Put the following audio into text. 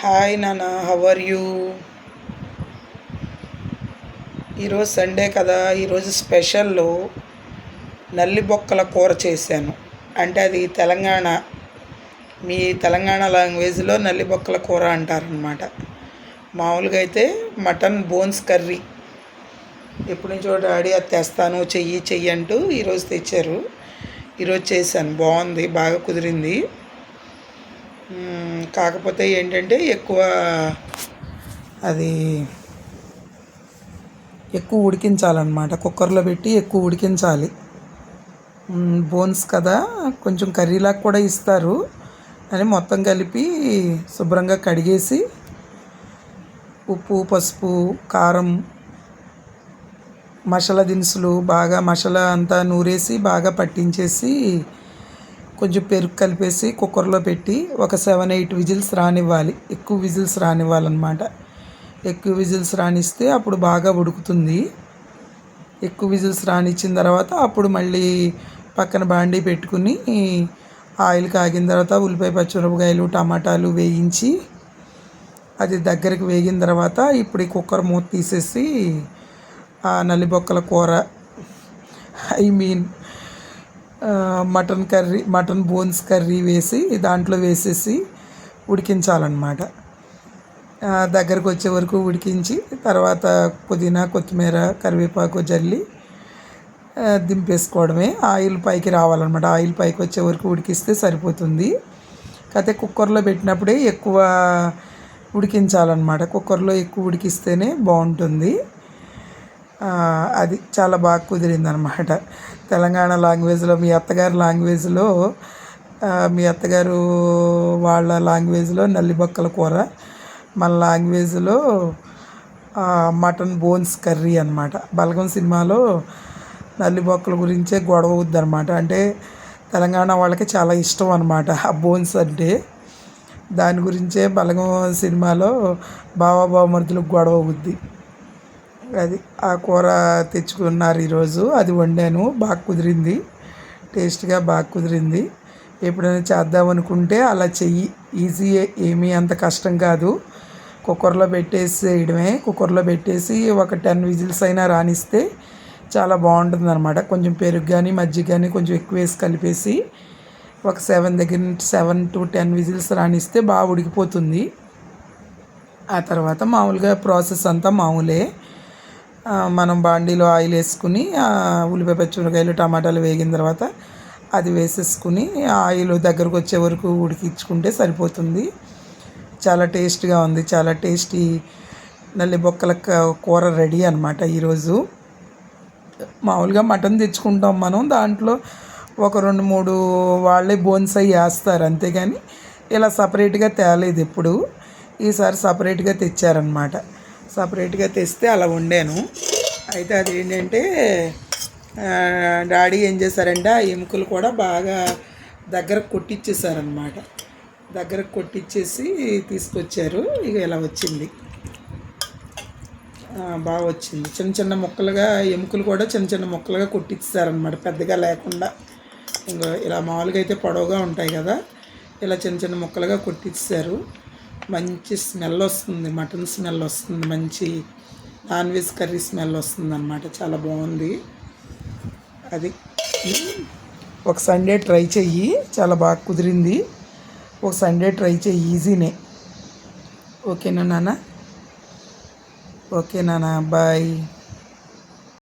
Hi నాన్న how are you ఈరోజు Sunday కదా. ఈరోజు స్పెషల్లో నల్లి బొక్కల కూర చేశాను. అంటే అది తెలంగాణ మీ తెలంగాణ లాంగ్వేజ్లో నల్లి బొక్కల కూర అంటారనమాట మామూలుగా అయితే మటన్ బోన్స్ కర్రీ. ఎప్పటి నుంచో డాడీ అది తెస్తాను చెయ్యి చెయ్యి అంటూ ఈరోజు తెచ్చారు. ఈరోజు చేశాను. బాగుంది. బాగా కుదిరింది. కాకపోతే ఏంటంటే ఎక్కువ అది ఎక్కువ ఉడికించాలన్నమాట. కుక్కర్లో పెట్టి ఎక్కువ ఉడికించాలి. బోన్స్ కదా కొంచెం కర్రీలాగా కూడా ఇస్తారు. అని మొత్తం కలిపి శుభ్రంగా కడిగేసి ఉప్పు పసుపు కారం మసాలా దినుసులు బాగా మసాలా అంతా నూరేసి బాగా పట్టించేసి కొంచెం పెరుగు కలిపేసి కుక్కర్లో పెట్టి ఒక సెవెన్ ఎయిట్ విజిల్స్ రానివ్వాలి. ఎక్కువ విజిల్స్ రానివ్వాలన్నమాట. ఎక్కువ విజిల్స్ రానిస్తే అప్పుడు బాగా ఉడుకుతుంది. ఎక్కువ విజిల్స్ రానిచ్చిన తర్వాత అప్పుడు మళ్ళీ పక్కన బాండీ పెట్టుకుని ఆయిల్ కాగిన తర్వాత ఉల్లిపాయ పచ్చిమిరపకాయలు టమాటాలు వేయించి అది దగ్గరికి వేగిన తర్వాత ఇప్పుడు ఈ కుక్కర్ మూత తీసేసి ఆ నల్లిబొక్కల కూర I mean mutton curry mutton bones curry వేసి దాంట్లో వేసేసి ఉడికించాలన్నమాట. దగ్గరకు వచ్చే వరకు ఉడికించి తర్వాత పుదీనా కొత్తిమీర కరివేపాకు జల్లి దింపేసుకోవడమే. ఆయిల్ పైకి రావాలన్నమాట. ఆయిల్ పైకి వచ్చే వరకు ఉడికిస్తే సరిపోతుంది. కాకపోతే కుక్కర్లో పెట్టినప్పుడే ఎక్కువ ఉడికించాలన్నమాట. కుక్కర్లో ఎక్కువ ఉడికిస్తేనే బాగుంటుంది. అది చాలా బాగా కుదిరింది అనమాట తెలంగాణ లాంగ్వేజ్లో మీ అత్తగారి లాంగ్వేజ్లో మీ అత్తగారు వాళ్ళ లాంగ్వేజ్లో నల్లిబొక్కల కూర మన లాంగ్వేజ్లో మటన్ బోన్స్ కర్రీ అనమాట బలగం సినిమాలో నల్లిబొక్కల గురించే గొడవ అవుద్ది అనమాట అంటే తెలంగాణ వాళ్ళకి చాలా ఇష్టం అనమాట ఆ బోన్స్ అంటే. దాని గురించే బలగం సినిమాలో బావా బావమరుదులకు గొడవ అవుద్ది. అది ఆ కూర తెచ్చుకున్నారు ఈరోజు. అది వండాను. బాగా కుదిరింది. టేస్ట్గా బాగా కుదిరింది. ఎప్పుడైనా చేద్దాం అనుకుంటే అలా చెయ్యి. ఈజీ ఏమీ అంత కష్టం కాదు. కుక్కర్లో పెట్టేసి వేయడమే కుక్కర్లో పెట్టేసి ఒక టెన్ విజిల్స్ అయినా రానిస్తే చాలా బాగుంటుంది అనమాట కొంచెం పెరుగు కానీ మజ్జిగ కానీ కొంచెం ఎక్కువ వేసి కలిపేసి ఒక సెవెన్ దగ్గర నుంచి సెవెన్ టు టెన్ విజిల్స్ రానిస్తే బాగా ఉడికిపోతుంది. ఆ తర్వాత మామూలుగా ప్రాసెస్ అంతా మామూలే. మనం బాండీలో ఆయిల్ వేసుకుని ఉల్లిపాయ పచ్చిమిరకాయలు టమాటాలు వేగిన తర్వాత అది వేసేసుకుని ఆయిల్ దగ్గరకు వచ్చే వరకు ఉడికించుకుంటే సరిపోతుంది. చాలా టేస్ట్గా ఉంది. చాలా టేస్టీ నల్లి బొక్కల కూర రెడీ అనమాట ఈరోజు. మామూలుగా మటన్ తెచ్చుకుంటాం మనం. దాంట్లో ఒక రెండు మూడు వాళ్ళే బోన్స్ అవి వేస్తారు అంతేగాని ఇలా సపరేట్గా తేలేదు ఎప్పుడు. ఈసారి సపరేట్గా తెచ్చారనమాట సపరేట్గా తెస్తే అలా వండాను. అయితే అది ఏంటంటే డాడీ ఏం చేశారంటే ఆ ఎముకలు కూడా బాగా దగ్గర కొట్టించేసారనమాట దగ్గర కొట్టించేసి తీసుకొచ్చారు. ఇక ఇలా వచ్చింది. బాగా వచ్చింది. చిన్న చిన్న ముక్కలుగా ఎముకలు కూడా చిన్న చిన్న ముక్కలుగా కొట్టించారనమాట పెద్దగా లేకుండా. ఇంకా ఇలా మామూలుగా అయితే పొడవుగా ఉంటాయి కదా. ఇలా చిన్న చిన్న ముక్కలుగా కొట్టించారు మంచి స్మెల్ వస్తుంది మటన్ స్మెల్ వస్తుంది మంచి నాన్ వెజ్ కర్రీ స్మెల్ వస్తుంది అనమాట చాలా బాగుంది. అది ఒక సండే ట్రై చెయ్యి. చాలా బాగా కుదిరింది. ఒక సండే ట్రై చెయ్యి ఈజీనే. ఓకేనా నాన్న ఓకే నాన్న బాయ్.